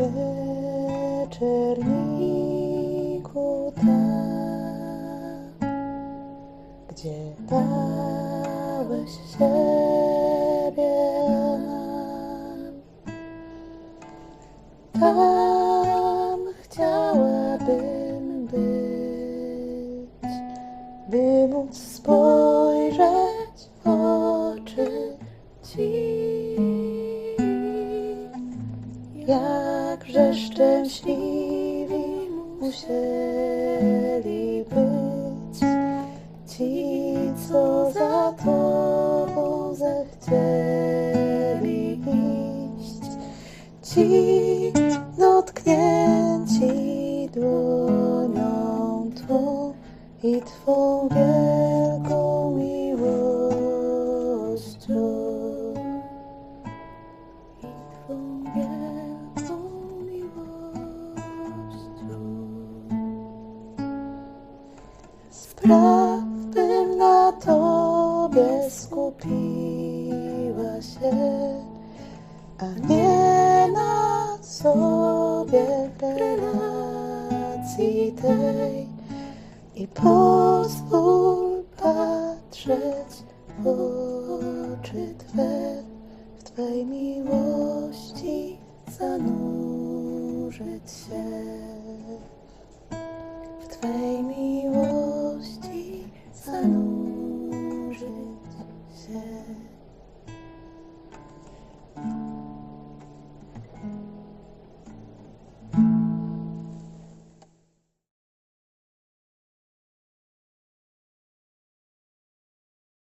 wieczerniku tam, gdzie dałeś siebie nam. Tam chciałabym być, by móc spojrzeć w oczy Ci. Jakże szczęśliwi musieli być ci, co za Tobą zechcieli iść. Ci dotknięci dłonią Twą i Twą wielką. Spraw, bym na Tobie skupiła się, a nie na sobie w relacji tej. I pozwól patrzeć w oczy Twe, w Twej miłości zanurzyć się.